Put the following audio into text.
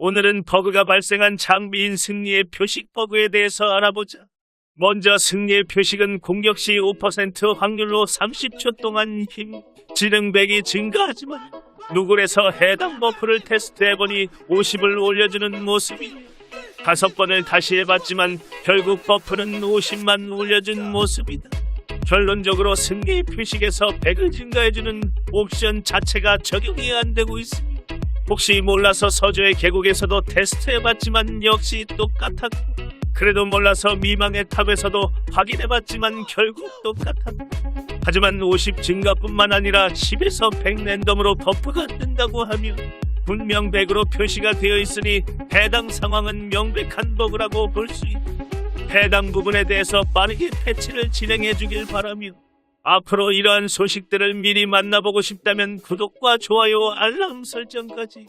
오늘은 버그가 발생한 장비인 승리의 표식 버그에 대해서 알아보자. 먼저 승리의 표식은 공격 시 5% 확률로 30초 동안 힘, 지능백이 증가하지만 누굴에서 해당 버프를 테스트해보니 50을 올려주는 모습이 다섯 번을 다시 해봤지만 결국 버프는 50만 올려준 모습이다. 결론적으로 승리 표식에서 100을 증가해주는 옵션 자체가 적용이 안 되고 있습니다. 혹시 몰라서 서조의 계곡에서도 테스트해봤지만 역시 똑같았고 그래도 몰라서 미망의 탑에서도 확인해봤지만 결국 똑같았고 하지만 50 증가뿐만 아니라 10에서 100 랜덤으로 버프가 뜬다고 하면 분명 100으로 표시가 되어 있으니 해당 상황은 명백한 버그라고 볼 수 있다. 해당 부분에 대해서 빠르게 패치를 진행해 주길 바라며 앞으로 이러한 소식들을 미리 만나보고 싶다면 구독과 좋아요, 알람 설정까지